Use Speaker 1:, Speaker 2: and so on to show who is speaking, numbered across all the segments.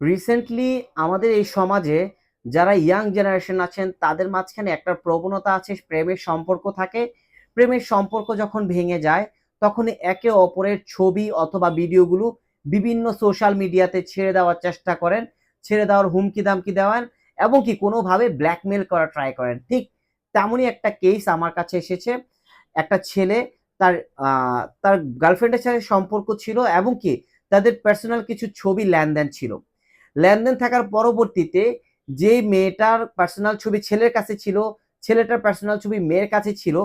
Speaker 1: Recently আমাদের এই সমাজে যারা ইয়াং জেনারেশন আছেন, তাদের মাঝখানে একটা প্রবণতা আছে, প্রেমের সম্পর্ক থাকে। প্রেমের সম্পর্ক যখন ভেঙে যায় তখন একে অপরের ছবি অথবা ভিডিওগুলো বিভিন্ন সোশ্যাল মিডিয়াতে ছেড়ে দেওয়ার চেষ্টা করেন, ছেড়ে দেওয়ার হুমকি দামকি দেওয়ান এবং কি কোনোভাবে ব্ল্যাকমেল করা ট্রাই করেন। ঠিক তেমনই একটা কেস আমার কাছে এসেছে। একটা ছেলে তার তার গার্লফ্রেন্ডের সাথে সম্পর্ক ছিল এবং কি তাদের পার্সোনাল কিছু ছবি লেনদেন ছিল। লেনদেন থাকার পরবর্তীতে যে মেয়েটার পার্সোনাল ছবি ছেলের কাছে ছিল, ছেলেটার পার্সোনাল ছবি মেয়ের কাছে ছিল,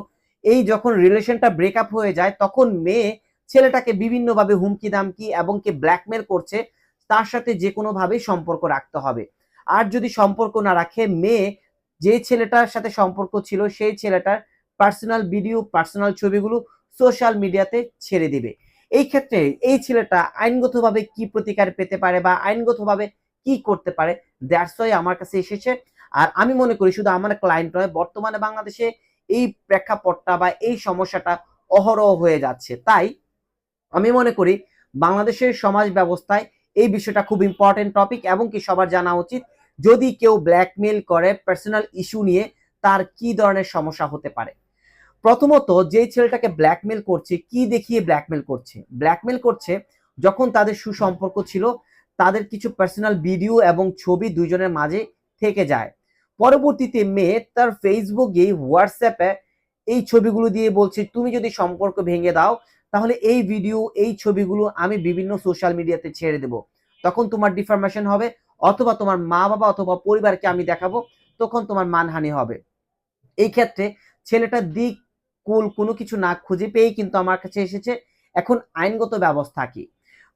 Speaker 1: এই যখন রিলেশনটা ব্রেকআপ হয়ে যায়, তখন মেয়ে ছেলেটাকে বিভিন্নভাবে হুমকি দামকি এবং কে ব্ল্যাকমেল করছে, তার সাথে যে কোনোভাবেই সম্পর্ক রাখতে হবে। আর যদি সম্পর্ক না রাখে, মেয়ে যে ছেলেটার সাথে সম্পর্ক ছিল, সেই ছেলেটার পার্সোনাল ভিডিও পার্সোনাল ছবিগুলো সোশ্যাল মিডিয়াতে ছেড়ে দিবে। এই ক্ষেত্রে এই ছেলেটা আইনগতভাবে কি প্রতিকার পেতে পারে বা আইনগতভাবে কি করতে পারে? দ্যাটস ওয়াই আমার কাছে এসেছে। আর আমি মনে করি শুধু আমার ক্লায়েন্ট নয়, বর্তমানে বাংলাদেশে এই প্রেক্ষাপটটা বা এই সমস্যাটা অহরহ হয়ে যাচ্ছে। তাই আমি মনে করি বাংলাদেশের সমাজ ব্যবস্থায় এই বিষয়টা খুব ইম্পর্টেন্ট টপিক এবং কি সবার জানা উচিত। যদি কেউ ব্ল্যাকমেল করে পার্সোনাল ইস্যু নিয়ে, তার কি ধরনের সমস্যা হতে পারে? প্রথমত যে ছেলেটাকে ব্ল্যাকমেল করছে, কি দেখিয়ে ব্ল্যাকমেল করছে? ব্ল্যাকমেল করছে যখন তাদের সুসম্পর্ক ছিল তাদের কিছু পার্সোনাল ভিডিও এবং ছবি দুইজনের মাঝে থেকে যায়। পরবর্তীতে মেয়ে তার ফেসবুকে হোয়াটসঅ্যাপে এই ছবিগুলো দিয়ে বলছে, তুমি যদি সম্পর্ক ভেঙে দাও, তাহলে এই ভিডিও এই ছবিগুলো আমি বিভিন্ন সোশ্যাল মিডিয়াতে ছেড়ে দেব। তখন তোমার ডিফরমেশন হবে, অথবা তোমার মা বাবা অথবা পরিবারকে আমি দেখাবো, তখন তোমার মানহানি হবে। এই ক্ষেত্রে ছেলেটার দিক, কুল কোনো কিছু না খুঁজে পেয়েই কিন্তু আমার কাছে এসেছে। এখন আইনগত ব্যবস্থা কি?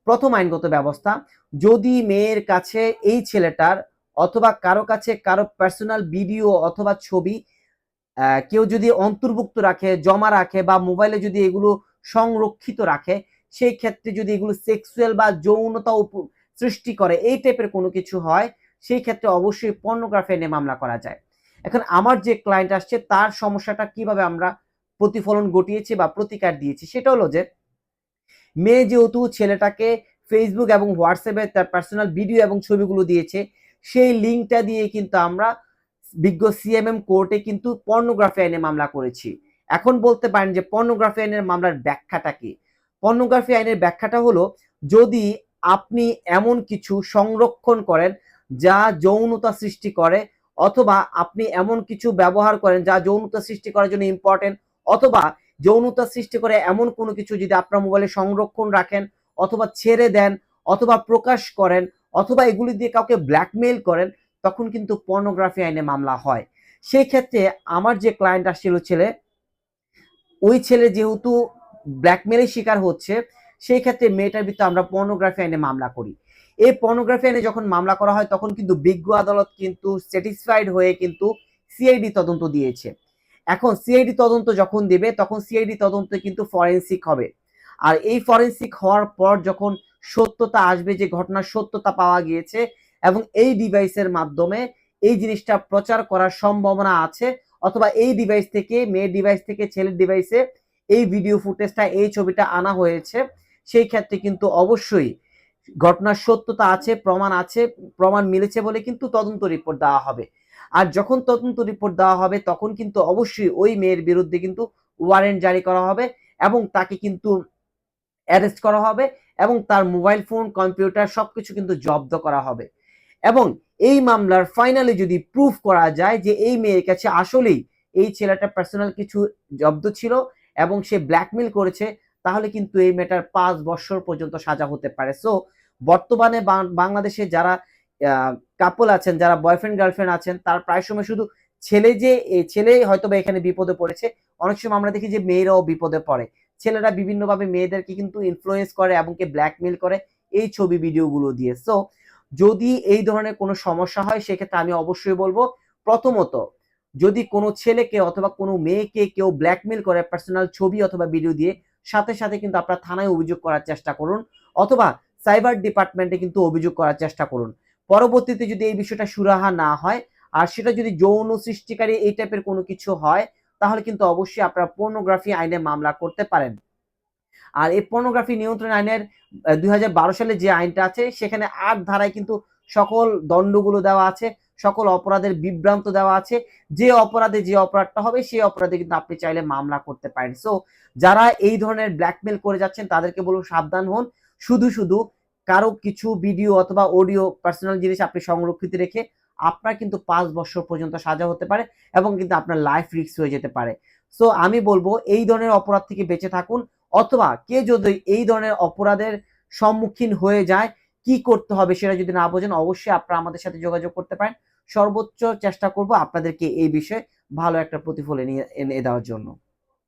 Speaker 1: প্রথম আইনগত ব্যবস্থা। যদি মেয়ের কাছে এই ছেলেটার অথবা কারও কাছে কারও পার্সোনাল ভিডিও অথবা ছবি কেউ যদি অন্তর্ভুক্ত রাখে, জমা রাখে বা মোবাইলে যদি এগুলো সংরক্ষিত রাখে, সেই ক্ষেত্রে যদি এগুলো সেক্সুয়াল বা যৌনতা সৃষ্টি করে, এই টাইপের কোনো কিছু হয়, সেই ক্ষেত্রে অবশ্যই পর্নোগ্রাফি এনে মামলা করা যায়। এখন আমার যে ক্লায়েন্ট আসছে, তার সমস্যাটা কীভাবে আমরা প্রতিফলন ঘটিয়েছি বা প্রতিকার দিয়েছি, সেটা হলো যে মেয়ে যেহেতু ছেলেটাকে ফেসবুক এবং হোয়াটসঅ্যাপে তার পার্সোনাল ভিডিও এবং ছবিগুলো দিয়েছে, সেই লিঙ্কটা দিয়ে কিন্তু আমরা বিজ্ঞ সিএমএম কোর্টে কিন্তু পর্নোগ্রাফি আইনে মামলা করেছি। এখন বলতে পারেন যে পর্নোগ্রাফি আইনের মামলার ব্যাখ্যাটা কি? পর্নোগ্রাফি আইনের ব্যাখ্যাটা হলো, যদি আপনি এমন কিছু সংরক্ষণ করেন যা যৌনতা সৃষ্টি করে, অথবা আপনি এমন কিছু ব্যবহার করেন যা যৌনতা সৃষ্টি করার জন্য ইম্পর্টেন্ট অথবা যৌনতা সৃষ্টি করে এমন কোনো কিছু যদি আপনার মোবাইলে সংরক্ষণ রাখেন, অথবা ছেড়ে দেন, অথবা প্রকাশ করেন, অথবা এগুলি দিয়ে কাউকে ব্ল্যাকমেইল করেন, তখন কিন্তু পর্নোগ্রাফি আইনে মামলা হয়। সেই ক্ষেত্রে আমার যে ক্লায়েন্ট আসছিল ছেলে, ওই ছেলে যেহেতু ব্ল্যাকমেলের শিকার হচ্ছে, সেই ক্ষেত্রে মেয়েটার ভিতরে আমরা পর্নোগ্রাফি আইনে মামলা করি। এই পর্নোগ্রাফি আইনে যখন মামলা করা হয়, তখন কিন্তু বিজ্ঞ আদালত কিন্তু স্যাটিসফাইড হয়ে কিন্তু সিআইডি তদন্ত দিয়েছে। এখন সিআইডি তদন্ত যখন দেবে, তখন সিআইডি তদন্ত কিন্তু ফরেন্সিক হবে। আর এই ফরেন্সিক হওয়ার পর যখন সত্যতা আসবে, যে ঘটনার সত্যতা পাওয়া গিয়েছে এবং এই ডিভাইসের মাধ্যমে এই জিনিসটা প্রচার করার সম্ভাবনা আছে, অথবা এই ডিভাইস থেকে, মেয়ের ডিভাইস থেকে, ছেলের ডিভাইসে এই ভিডিও ফুটেজটা এই ছবিটা আনা হয়েছে, সেই ক্ষেত্রে কিন্তু অবশ্যই ঘটনার সত্যতা আছে, প্রমাণ আছে, প্রমাণ মিলেছে বলে কিন্তু তদন্ত রিপোর্ট দেওয়া হবে। আর যখন তদন্ত রিপোর্ট দেওয়া হবে, তখন কিন্তু অবশ্যই ওই মেয়ের বিরুদ্ধে কিন্তু ওয়ারেন্ট জারি করা হবে এবং তাকে কিন্তু অ্যারেস্ট করা হবে এবং তার মোবাইল ফোন কম্পিউটার সবকিছু কিন্তু জব্দ করা হবে। এবং এই মামলার ফাইনালি যদি প্রুফ করা যায় যে এই মেয়ের কাছে আসলেই এই ছেলেটা পার্সোনাল কিছু জব্দ ছিল এবং সে ব্ল্যাকমেল করেছে, তাহলে কিন্তু এই মেয়েটার পাঁচ বছর পর্যন্ত সাজা হতে পারে। সো বর্তমানে বাংলাদেশে যারা কাপল আছেন, যারা বয়ফ্রেন্ড গার্লফ্রেন্ড আছেন, তার প্রায় সময় শুধু ছেলে যে ছেলে হয়তো বা এখানে বিপদে পড়েছে। অনেক সময় আমরা দেখি যে, মেয়েরাও বিপদে পড়ে। ছেলেরা বিভিন্নভাবে মেয়েদেরকে কিন্তু ইনফ্লুয়েন্স করে এবং কে ব্ল্যাকমেল করে এই ছবি ভিডিওগুলো দিয়ে। সো যদি এই ধরনের কোনো সমস্যা হয়, সেক্ষেত্রে আমি অবশ্যই বলব, প্রথমত, যদি কোনো ছেলেকে অথবা কোনো মেয়েকে কেউ ব্ল্যাকমেল করে পার্সোনাল ছবি অথবা ভিডিও দিয়ে, সাথে সাথে কিন্তু আপনার থানায় অভিযোগ করার চেষ্টা করুন অথবা সাইবার ডিপার্টমেন্টে কিন্তু অভিযোগ করার চেষ্টা করুন। পরবর্তীতে যদি এই বিষয়টা সুরাহা না হয়, আর সেটা যদি যৌন সৃষ্টিকারী এই টাইপের কোনো কিছু হয়, তাহলে কিন্তু অবশ্যই আপনারা পর্নোগ্রাফি আইনে মামলা করতে পারেন। আর এই পর্নোগ্রাফি নিয়ন্ত্রণ আইনের দু হাজার বারো সালে যে আইনটা আছে, সেখানে আট ধারায় কিন্তু সকল দণ্ডগুলো দেওয়া আছে, সকল অপরাধের বিভ্রান্ত দেওয়া আছে। যে অপরাধে যে অপরাধটা হবে, সেই অপরাধে কিন্তু আপনি চাইলে মামলা করতে পারেন। সো যারা এই ধরনের ব্ল্যাকমেল করে যাচ্ছেন, তাদেরকে বলব সাবধান হন। শুধু শুধু কারও কিছু ভিডিও অথবা অডিও পার্সোনাল জিনিস আপনি সংরক্ষিত রেখে আপনার কিন্তু পাঁচ বছর পর্যন্ত সাজা হতে পারে এবং কিন্তু আপনার লাইফ রিস্ক হয়ে যেতে পারে। সো আমি বলব এই ধরনের অপরাধ থেকে বেঁচে থাকুন অথবা কে যদি এই ধরনের অপরাধের সম্মুখীন হয়ে যায়, কি করতে হবে সেটা যদি না বোঝেন, অবশ্যই আপনারা আমাদের সাথে যোগাযোগ করতে পারেন। সর্বোচ্চ চেষ্টা করব আপনাদেরকে এই বিষয়ে ভালো একটা প্রতিফলন এনে দেওয়ার জন্য।